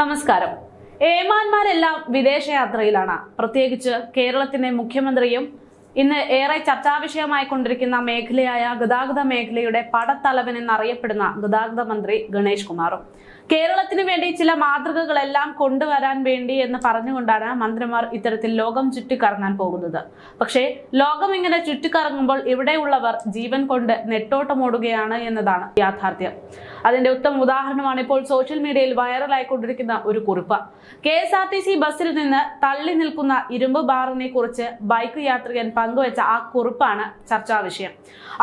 നമസ്കാരം. ഏമാന്മാരെല്ലാം വിദേശയാത്രയിലാണ്. പ്രത്യേകിച്ച് കേരളത്തിന്റെ മുഖ്യമന്ത്രിയും ഇന്ന് ഏറെ ചർച്ചാവിഷയമായി കൊണ്ടിരിക്കുന്ന മേഖലയായ ഗതാഗത മേഖലയുടെ പടത്തലവൻ എന്നറിയപ്പെടുന്ന ഗതാഗത മന്ത്രി ഗണേഷ് കുമാറും. കേരളത്തിന് വേണ്ടി ചില മാതൃകകളെല്ലാം കൊണ്ടുവരാൻ വേണ്ടി എന്ന് പറഞ്ഞുകൊണ്ടാണ് മന്ത്രിമാർ ഇത്തരത്തിൽ ലോകം ചുറ്റിക്കറങ്ങാൻ പോകുന്നത്. പക്ഷേ ലോകം ഇങ്ങനെ ചുറ്റിക്കറങ്ങുമ്പോൾ ഇവിടെയുള്ളവർ ജീവൻ കൊണ്ട് നെട്ടോട്ടമോടുകയാണ് എന്നതാണ് യാഥാർത്ഥ്യം. അതിന്റെ ഉത്തമ ഉദാഹരണമാണ് ഇപ്പോൾ സോഷ്യൽ മീഡിയയിൽ വൈറലായിക്കൊണ്ടിരിക്കുന്ന ഒരു കുറിപ്പ്. K S R T C ബസ്സിൽ നിന്ന് തള്ളി നിൽക്കുന്ന ഇരുമ്പ് ബാറിനെ കുറിച്ച് ബൈക്ക് യാത്രികൻ പങ്കുവച്ച ആ കുറിപ്പാണ് ചർച്ചാ വിഷയം.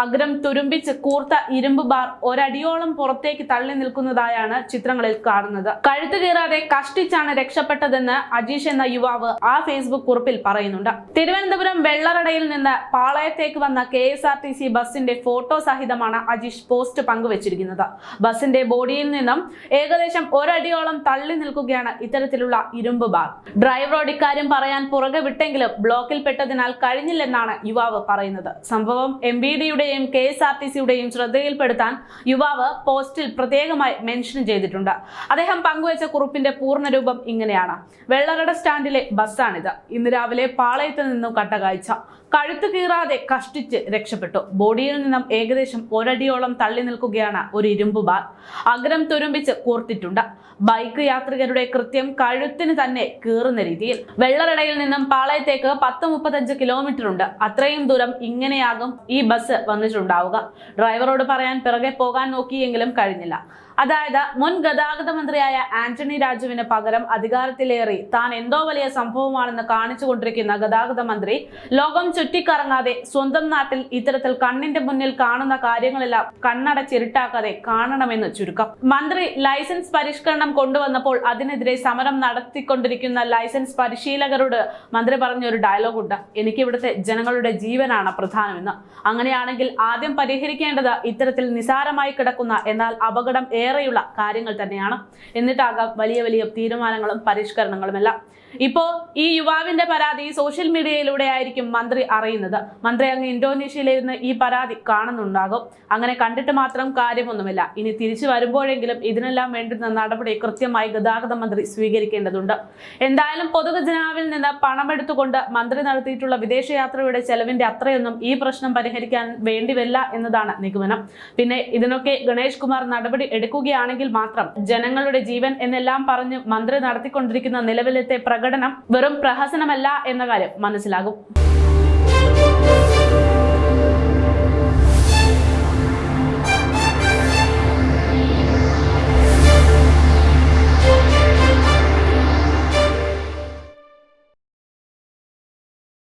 അഗ്രം തുരുമ്പിച്ച് കൂർത്ത ഇരുമ്പ് ബാർ ഒരടിയോളം പുറത്തേക്ക് തള്ളി നിൽക്കുന്നതായാണ് ചിത്രങ്ങളിൽ കാണുന്നത്. കഴുത്ത് കീറാതെ കഷ്ടിച്ചാണ് രക്ഷപ്പെട്ടതെന്ന് അജീഷ് എന്ന യുവാവ് ആ ഫേസ്ബുക്ക് കുറിപ്പിൽ പറയുന്നുണ്ട്. തിരുവനന്തപുരം വെള്ളറടയിൽ നിന്ന് പാളയത്തേക്ക് വന്ന K S R T C ബസിന്റെ ഫോട്ടോ സഹിതമാണ് അജീഷ് പോസ്റ്റ് പങ്കുവച്ചിരിക്കുന്നത്. ബസിന്റെ ബോഡിയിൽ നിന്നും ഏകദേശം ഒരടിയോളം തള്ളി നിൽക്കുകയാണ് ഇത്തരത്തിലുള്ള ഇരുമ്പ് ബാർ. ഡ്രൈവറോട് ഇക്കാര്യം പറയാൻ പുറകെ വിട്ടെങ്കിലും ബ്ലോക്കിൽ പെട്ടതിനാൽ കഴിഞ്ഞില്ലെന്നാണ് യുവാവ് പറയുന്നത്. സംഭവം എം ബി ഡിയുടെയും കെ എസ് ആർ ടി സിയുടെയും ശ്രദ്ധയിൽപ്പെടുത്താൻ യുവാവ് പോസ്റ്റിൽ പ്രത്യേകമായി മെൻഷൻ ചെയ്തിട്ടുണ്ട്. അദ്ദേഹം പങ്കുവച്ച കുറിപ്പിന്റെ പൂർണരൂപം ഇങ്ങനെയാണ്. വെള്ളറട സ്റ്റാൻഡിലെ ബസ്സാണിത്. ഇന്ന് രാവിലെ പാളയത്ത് നിന്നും കട്ടകാഴ്ച കഴുത്ത് കീറാതെ കഷ്ടിച്ച് രക്ഷപ്പെട്ടു. ബോഡിയിൽ നിന്നും ഏകദേശം ഒരടിയോളം തള്ളി നിൽക്കുകയാണ് ഒരു ഇരുമ്പ് ബാർ. അഗ്രം തുരുമ്പിച്ച് കൂർത്തിട്ടുണ്ട്. ബൈക്ക് യാത്രികരുടെ കൃത്യം കഴുത്തിന് തന്നെ കീറുന്ന രീതിയിൽ. വെള്ളറടയിൽ നിന്നും പാളയത്തേക്ക് പത്ത് മുപ്പത്തഞ്ച് കിലോമീറ്റർ ഉണ്ട് അത്രയും ദൂരം ഇങ്ങനെയാകും ഈ ബസ് വന്നിട്ടുണ്ടാവുക. ഡ്രൈവറോട് പറയാൻ പിറകെ പോകാൻ നോക്കിയെങ്കിലും കഴിഞ്ഞില്ല. അതായത് മുൻ ഗതാഗത മന്ത്രിയായ ആന്റണി രാജുവിന് പകരം അധികാരത്തിലേറി താൻ എന്തോ വലിയ സംഭവമാണെന്ന് കാണിച്ചു കൊണ്ടിരിക്കുന്ന ഗതാഗത മന്ത്രി ലോകം ചുറ്റിക്കറങ്ങാതെ സ്വന്തം നാട്ടിൽ ഇത്തരത്തിൽ കണ്ണിന്റെ മുന്നിൽ കാണുന്ന കാര്യങ്ങളെല്ലാം കണ്ണടച്ചിരുട്ടാക്കാതെ കാണണമെന്ന് ചുരുക്കം. മന്ത്രി ലൈസൻസ് പരിഷ്കരണം കൊണ്ടുവന്നപ്പോൾ അതിനെതിരെ സമരം നടത്തിക്കൊണ്ടിരിക്കുന്ന ലൈസൻസ് പരിശീലകരോട് മന്ത്രി പറഞ്ഞ ഒരു ഡയലോഗ് ഉണ്ട് എനിക്ക് ഇവിടുത്തെ ജനങ്ങളുടെ ജീവനാണ് പ്രധാനമെന്ന്. അങ്ങനെയാണെങ്കിൽ ആദ്യം പരിഹരിക്കേണ്ടത് ഇത്തരത്തിൽ നിസാരമായി കിടക്കുന്ന എന്നാൽ അപകടം ഏറെയുള്ള കാര്യങ്ങൾ തന്നെയാണ്. എന്നിട്ടാകാം വലിയ വലിയ തീരുമാനങ്ങളും പരിഷ്കരണങ്ങളും എല്ലാം. ഇപ്പോ ഈ യുവാവിന്റെ പരാതി സോഷ്യൽ മീഡിയയിലൂടെ ആയിരിക്കും മന്ത്രി അറിയുന്നത്. മന്ത്രി അങ്ങ് ഇന്തോനേഷ്യയിലിരുന്ന് ഈ പരാതി കാണുന്നുണ്ടാകും. അങ്ങനെ കണ്ടിട്ട് മാത്രം കാര്യമൊന്നുമില്ല. ഇനി തിരിച്ചു വരുമ്പോഴെങ്കിലും ഇതിനെല്ലാം വേണ്ടുന്ന നടപടി കൃത്യമായി ഗതാഗത മന്ത്രി സ്വീകരിക്കേണ്ടതുണ്ട്. എന്തായാലും പൊതുഖജനാവിൽ നിന്ന് പണമെടുത്തുകൊണ്ട് മന്ത്രി നടത്തിയിട്ടുള്ള വിദേശയാത്രയുടെ ചെലവിന്റെ അത്രയൊന്നും ഈ പ്രശ്നം പരിഹരിക്കാൻ വേണ്ടിവരില്ല എന്നതാണ് നിഗമനം. പിന്നെ ഇതിനൊക്കെ ഗണേഷ് കുമാർ നടപടി എടുക്കുകയാണെങ്കിൽ മാത്രം ജനങ്ങളുടെ ജീവൻ എന്നെല്ലാം പറഞ്ഞ് മന്ത്രി നടത്തിക്കൊണ്ടിരിക്കുന്ന നിലവിലത്തെ പ്രകടനം വെറും പ്രഹസനമല്ല എന്ന കാര്യം മനസ്സിലാകും.